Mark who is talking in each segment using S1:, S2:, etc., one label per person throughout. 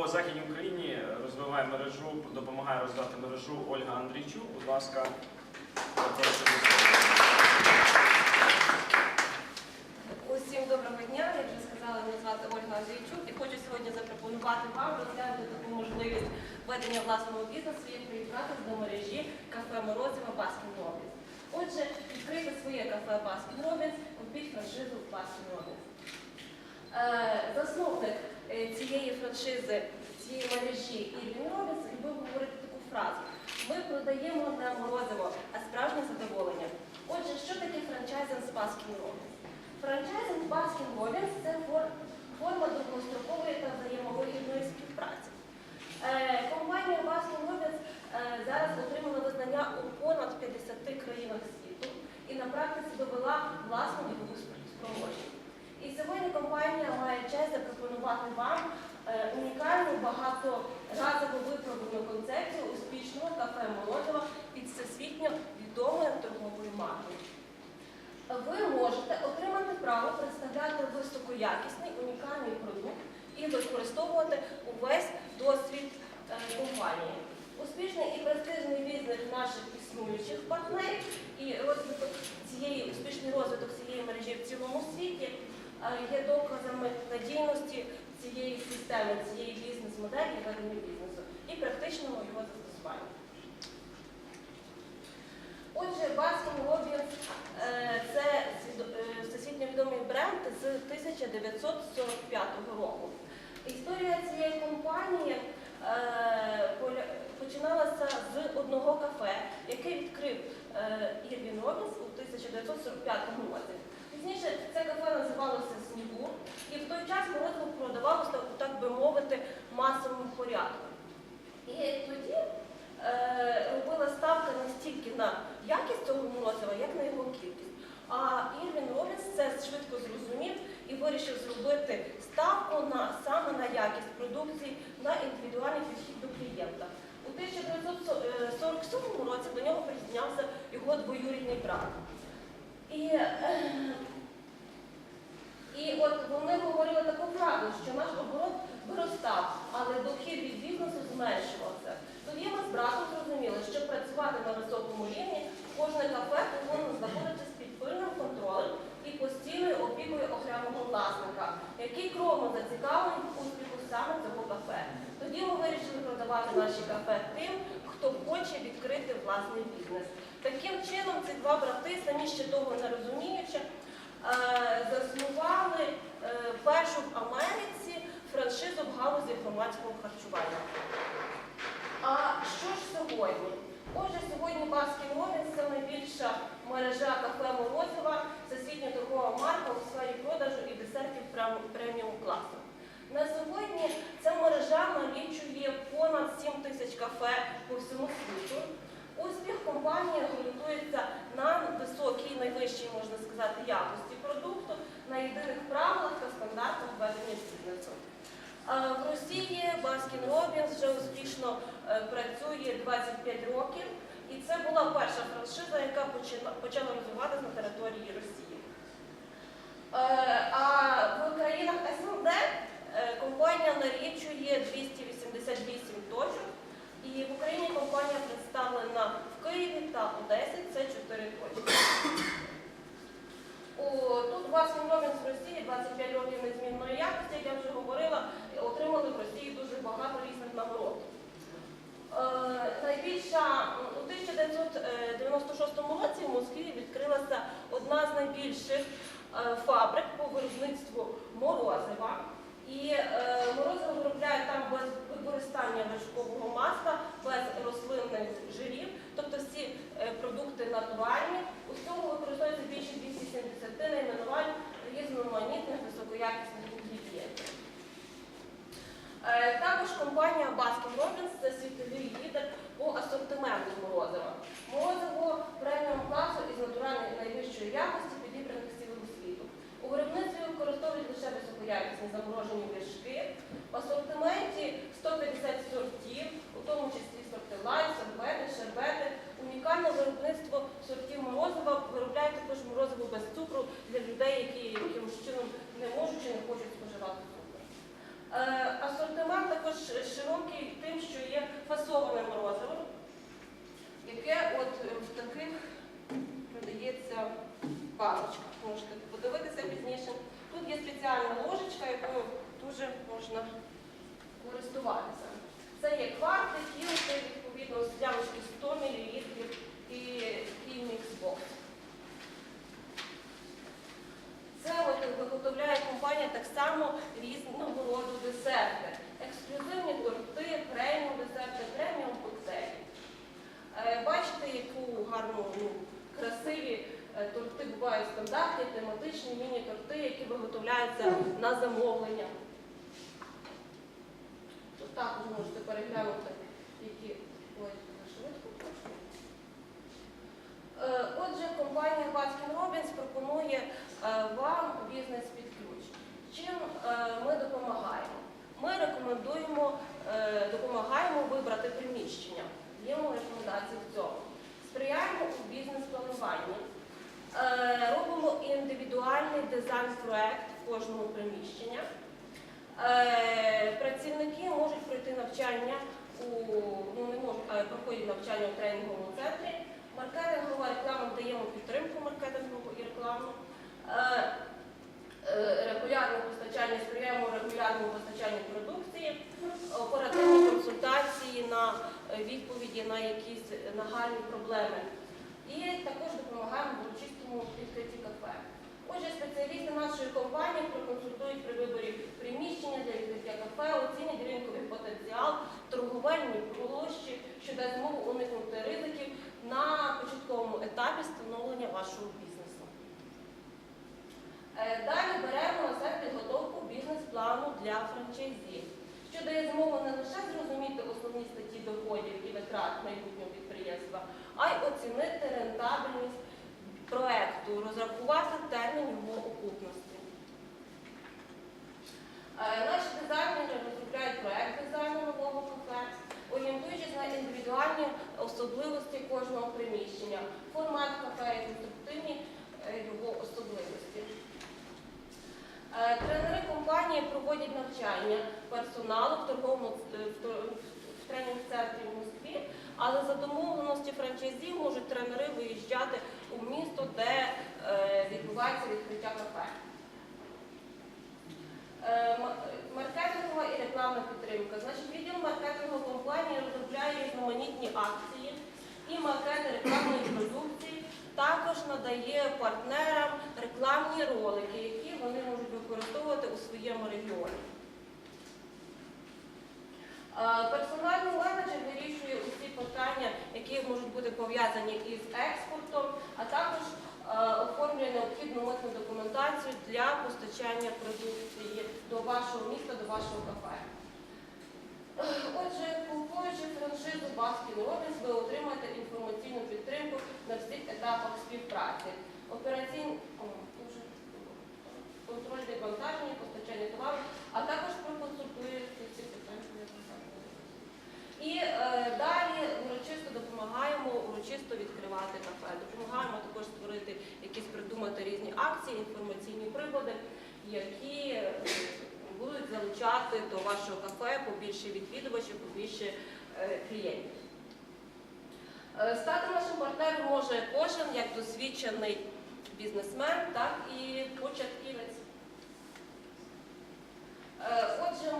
S1: по Західній Україні розвиває мережу, допомагає розвивати мережу Ольга Андрійчук. Будь ласка, прошу.
S2: Усім доброго дня. Як вже сказала, мене звати Ольга Андрійчук і хочу сьогодні запропонувати вам розглянути таку можливість ведення власного бізнесу і приєднатися до мережі кафе Морозива Баскін Робінс. Отже, відкрити своє кафе Баскін Робінс, купіть франшизу Баскін Робінс. Е, Засновник цієї франшизи, цієї мережі Ірвін Робінс любив говорити таку фразу. Ми продаємо не морозиво, а справжнє задоволення. Отже, що таке франчайзинг з Баскін Робінс? Франчайзинг Баскін Робінс це форма довгострокової та взаємовигідної співпраці. Е, Компанія Баскін Робінс е, зараз отримала визнання у понад 50 країнах світу і на практиці довела власну ділову спроможність. І сьогодні компанія має честь запропонувати вам е, унікальну багаторазово випробувану концепцію успішного кафе Молодова під всесвітньо відомою торговою маркою. Ви можете отримати право представляти високоякісний унікальний продукт і використовувати увесь досвід е, компанії. Успішний і престижний бізнес наших існуючих партнерів і розвиток цієї успішний розвиток цієї мережі в цілому світі є доказами надійності цієї системи, цієї бізнес-моделі ведення бізнесу і практичного його застосування. Отже, Баскін Робінс е, це е, всесвітньо відомий бренд з 1945 року. Історія цієї компанії е, починалася з одного кафе, яке відкрив Ірвін Робінс у 1945 році. Пізніше це кафе називалося Снігу, і в той час морозиво продавалося, так би мовити, в масовому порядку. І тоді е, робила ставка не стільки на якість цього морозива, як на його кількість. А Ірвін Робінс це швидко зрозумів і вирішив зробити ставку на саме на якість продукції, на індивідуальний підхід до клієнта. У 1947 році до нього приєднався його двоюрідний брат. Е, і от вони говорили таку фразу, що наш оборот виростав, але дохід від бізнесу зменшувався. Тоді ми з братом зрозуміли, що працювати на високому рівні кожне кафе повинно знаходитися під пильним контролем і постійною опікою окремого власника, який кровно зацікавлений в успіху саме цього кафе. Тоді ми вирішили продавати наші кафе тим, хто хоче відкрити власний бізнес. Таким чином, ці два брати, самі ще того не розуміючи, е, заснували е, першу в Америці франшизу в галузі громадського харчування. А що ж сьогодні? Отже, сьогодні Баскін Робінс це найбільша мережа кафе Морозова, всесвітня торгова марка у сфері продажу і десертів преміум класу. На сьогодні ця мережа налічує понад 7 тисяч кафе по всьому світу. Успіх компанії ґрунтується на високій, найвищій, можна сказати, якості продукту, на єдиних правилах та стандартах ведення бізнесу. В Росії Баскін Робінс вже успішно е, працює 25 років, і це була перша франшиза, яка почала розвиватися на території Росії. Е, А в країнах СНД е, компанія налічує 288 точок, і в Україні компанія представлена в Києві та Одесі, це 4 точки. Тут Баскін Робінс в Росії 25 років незмінної якості, як я вже говорила, отримали в Росії дуже багато різних нагород. Е, найбільша у 1996 році в Москві відкрилася одна з найбільших е, фабрик по виробництву морозива. І е, морозиво виробляють там без використання вершкового масла, без рослинних жирів, тобто всі е, продукти натуральні. У цьому використовується більше 270 найменувань різноманітних високоякісних інгредієнтів. Е, Також компанія Baskin Robbins це світовий лідер по асортименту морозива. Морозиво преміум класу із натуральної найвищої якості підібраних цілого світу. У виробництві використовують лише високоякісні заморожені вершки. В асортименті 150 сортів, у тому числі сорти лай, сорбети, шербети. Унікальне виробництво сортів морозива виробляють також морозиву без цукру для людей, які якимось чином не можуть чи не хочуть споживати цукру. Е, асортимент також широкий тим, що є фасоване морозиво, яке от е, в таких продається баночках. Можете подивитися е, спеціальна ложечка, якою дуже можна користуватися. Це є кварти, кілки, відповідно, скляночки 100 мл і, і міксбокс. Це от виготовляє компанія так само різного роду десерти. Ексклюзивні торти, преміум десерти, преміум коктейлі. Е, Бачите, яку гарну, ну, красиві е, торти бувають стандартні, тематичні міні-торти, які виготовляються на замовлення. Тут також можете переглянути, які ой, швидко. Е, Отже, компанія Baskin Robbins пропонує е, вам бізнес під ключ. Чим е, ми допомагаємо? Ми рекомендуємо, е, допомагаємо вибрати приміщення. Даємо рекомендації в цьому. Сприяємо у бізнес-плануванні. Е, Робимо індивідуальний дизайн-проект кожного приміщення. Е, Працівники можуть пройти навчання у ну не можуть, проходять навчання у тренінговому центрі. Маркетингова реклама даємо підтримку маркетингову і рекламу. Е, е, Регулярне постачання, сприяємо регулярному постачанню продукції, оперативні консультації на відповіді на якісь нагальні проблеми. І також допомагаємо в урочистому відкритті кафе. Отже, спеціалісти нашої компанії проконсультують при виборі приміщення для відкриття кафе, оцінять ринковий потенціал, торговельні площі, що дасть змогу уникнути ризиків на початковому етапі становлення вашого бізнесу. Е, Далі беремо на себе підготовку бізнес-плану для франчайзі, що дає змогу не лише зрозуміти основні статті доходів і витрат майбутнього підприємства, а й оцінити рентабельність проекту, розрахувати термін його окупності. Е, Наші дизайнери розробляють проект дизайну нового кафе, орієнтуючись на індивідуальні особливості кожного приміщення, формат кафе і конструктивні е, його особливості. Е, Тренери компанії проводять навчання персоналу в торговому в тренінг-центрі в Москві, але за домовленості франчайзів можуть тренери виїжджати у місто, де е, відбувається відкриття кафе. Е, Маркетингова і рекламна підтримка. Значить, відділ маркетингу компанії розробляє різноманітні акції і макети рекламної продукції. Також надає партнерам рекламні ролики, які вони можуть використовувати у своєму регіоні. Е, Персональний менеджер вирішує усі питання, які можуть бути пов'язані із експортом, а також е, оформлює необхідну митну документацію для постачання продукції до вашого міста, до вашого кафе. Отже, купуючи франшизу Baskin Robbins, ви отримаєте інформаційну підтримку на всіх етапах співпраці. Операційний контроль девантаження, постачання товару, а також проконсультуєте ці питання. я казала. І е, далі урочисто урочисто відкривати кафе. Допомагаємо також створити якісь придумати різні акції, інформаційні приводи, які е, будуть залучати до вашого кафе побільше відвідувачів, побільше е, клієнтів. Е, Стати нашим партнером може кожен як досвідчений бізнесмен, так і початківець. Отже,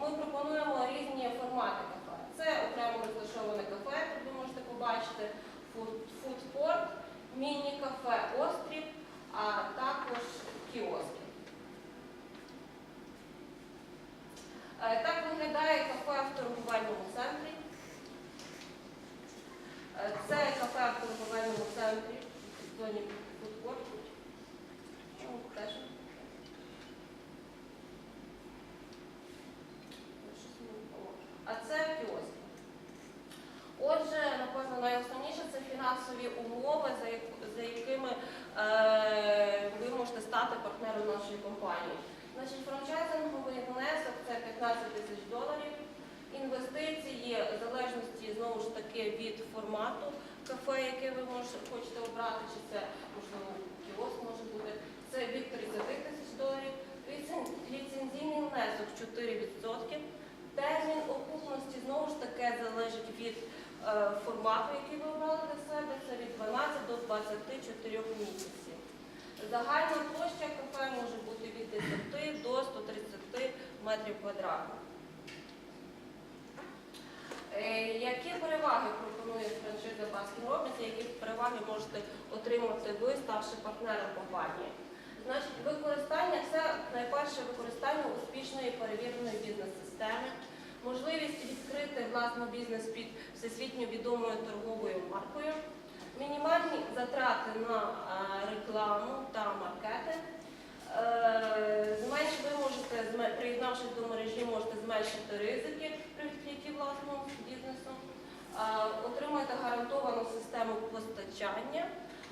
S2: ми пропонуємо різні формати кафе. Це окремо розташоване кафе, тут ви можете побачити фуд- фудкорт, міні-кафе Острів, а також кіоски. Е, Так виглядає кафе в торговельному центрі. Е, Це кафе в торговельному центрі в зоні фудкорту. Ну, теж. А це кіоск. Отже, напевно, найосновніше це фінансові умови, за, як- за якими е, ви можете стати партнером нашої компанії. Значить, франчайзинговий внесок це 15 тисяч доларів. Інвестиції в залежності знову ж таки від формату кафе, яке ви можете, хочете обрати, чи це можливо кіоск може бути. Це від 30 тисяч доларів. Ліцензійний внесок 4%. Термін окупності знову ж таки залежить від формату, який ви обрали для себе. Це від 12 до 24 місяців. Загальна площа кафе може бути від 10 до 130 метрів квадратних. Е, Які переваги пропонує франшиза Robbins, і які переваги можете отримати ви, ставши партнером компанії? Значить, використання це найперше використання успішної перевіреної бізнес-системи, можливість відкрити власний бізнес під всесвітньо відомою торговою маркою, мінімальні затрати на е, рекламу та маркетинг. Е, Зменш ви можете, приєднавшись до мережі, можете зменшити ризики при відкритті власного бізнесу, Е, отримаєте гарантовану систему постачання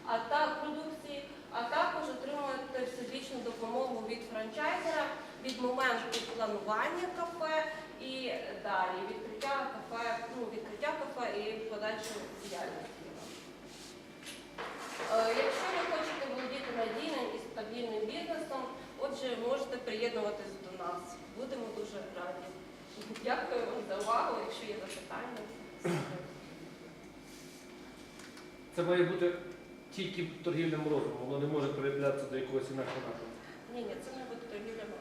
S2: а так, продукції, а також отримуєте всебічну допомогу від франчайзера від моменту планування кафе і далі відкриття кафе, ну, відкриття кафе і подальшу діяльність. Е, Якщо ви хочете володіти надійним і стабільним бізнесом, отже, можете приєднуватись до нас. Будемо дуже раді. Дякую вам за увагу. Якщо є запитання.
S3: Це має бути тільки торгівля морозивом, воно не може переглядатися до якогось інакшого напрямку.
S2: Ні, ні, це не буде торгівля мовою.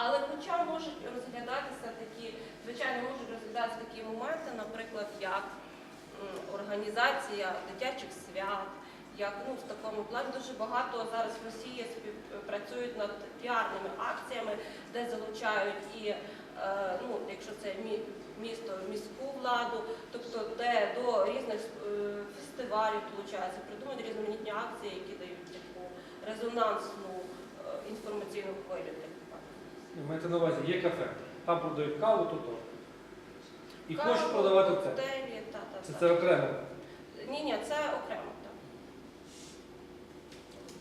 S2: Але хоча можуть розглядатися такі, звичайно, можуть розглядатися такі моменти, наприклад, як організація дитячих свят, як ну, в такому плані дуже багато зараз в Росії співпрацюють над піарними акціями, де залучають і, е, ну, якщо це місто, міську владу, тобто де до різних е, фестивалів долучаються, придумують різноманітні акції, які дають таку резонансну е, інформаційну хвилю
S3: Маєте на увазі, є кафе, там продають каву, то то. І
S2: Каву,
S3: хочеш продавати це.
S2: коктейлі, та, та,
S3: Це,
S2: та.
S3: це окремо.
S2: Ні, ні, це окремо. Так.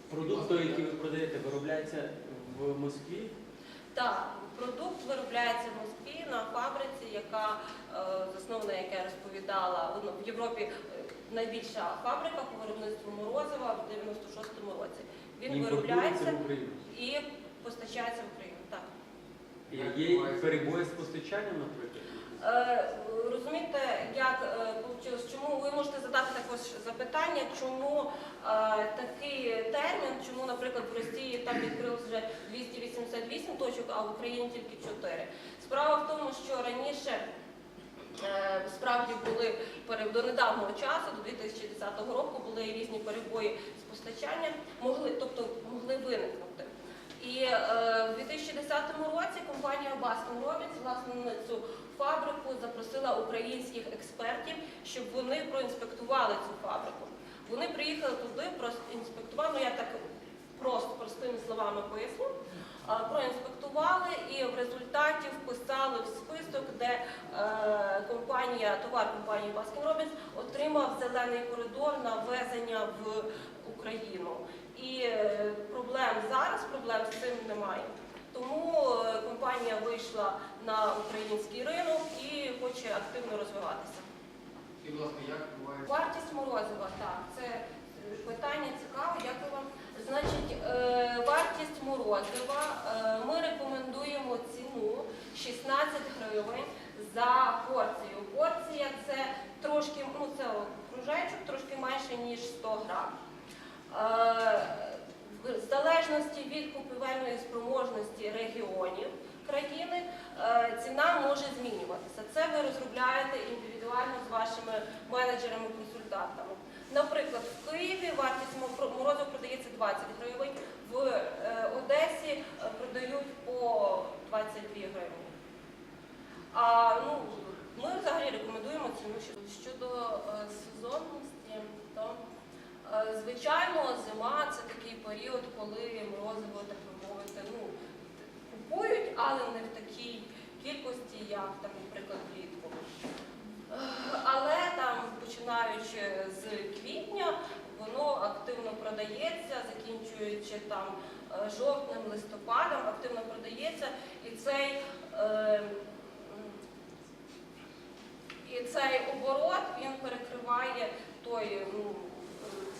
S4: Продукти, які ви продаєте, виробляються в Москві.
S2: Так, продукт виробляється в Москві на фабриці, яка е, заснована, як я розповідала, ну, в Європі е, найбільша фабрика по виробництву морозива в 96-му році. Він виробляється
S4: в Україну.
S2: і постачається в Україну.
S4: І Є перебої з постачанням, наприклад.
S2: Е, Розумієте, як е, чому ви можете задати також запитання, чому е, такий термін, чому, наприклад, в Росії там відкрилось вже 288 точок, а в Україні тільки 4. Справа в тому, що раніше е, справді були до недавнього часу, до 2010 року, були різні перебої з постачанням, могли, тобто могли виникнути. І е, в 2010 році компанія Baskin Robbins власне на цю фабрику запросила українських експертів, щоб вони проінспектували цю фабрику. Вони приїхали туди, проінспектували, ну я так просто простими словами поясню. Проінспектували і в результаті вписали в список, де е, компанія, товар компанії Baskin Robbins отримав зелений коридор на ввезення в Україну. І е, проблем зараз, проблем з цим немає. Тому е, компанія вийшла на український ринок і хоче активно розвиватися.
S5: І, ласка, як відбувається?
S2: Вартість морозива, так, це е, питання цікаве, дякую вам. Значить, вартість морозива, ми рекомендуємо ціну 16 гривень за порцію. Порція це трошки, ну це кружечок, трошки менше, ніж 100 грам. Е, В залежності від купівельної спроможності регіонів країни е, ціна може змінюватися. Це ви розробляєте індивідуально з вашими менеджерами-консультантами. Наприклад, в Києві вартість мо- морозива продається 20 гривень, в е, Одесі продають по 22 гривні. А ну, ми взагалі рекомендуємо ціну щодо- сезонності, то звичайно зима це такий період, коли морозиво, так би мовити, ну, купують, але не в такій кількості, як там, наприклад, влітку. Е, Але там, починаючи з квітня, воно активно продається, закінчуючи там е, жовтнем, листопадом, активно продається, і цей. е, і цей оборот він перекриває той, ну, е,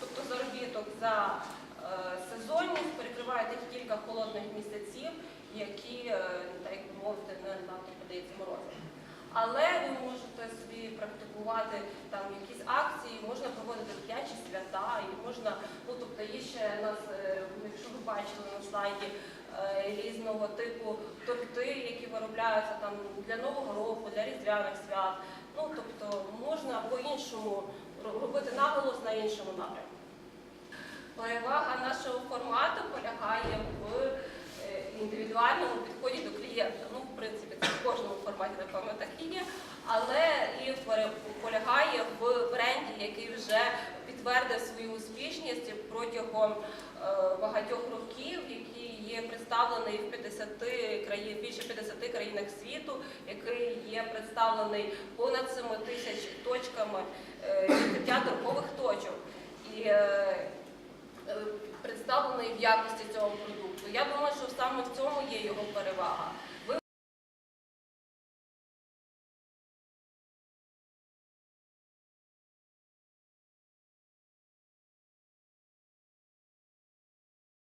S2: тобто заробіток за е, сезонність, перекриває тих кілька холодних місяців, які, е, так мовити, не надто подається морозом. Але ви можете собі практикувати там якісь акції, можна проводити дитячі свята, і можна, ну тобто є ще нас е, бачили на слайді, різного типу торти, які виробляються там для Нового року, для різдвяних свят. Ну, тобто можна по-іншому робити наголос на іншому напрямку. Перевага нашого формату полягає в е, індивідуальному підході до клієнта. Ну, в принципі, це в кожному форматі, напевно, так і є, але і полягає в бренді, який вже підтвердив свою успішність протягом е, багатьох представлений в 50 країн, більше 50 країнах світу, який є представлений понад 7 тисяч точками е, відкриття торгових точок. І е, е, представлений в якості цього продукту. Я думаю, що саме в цьому є його перевага.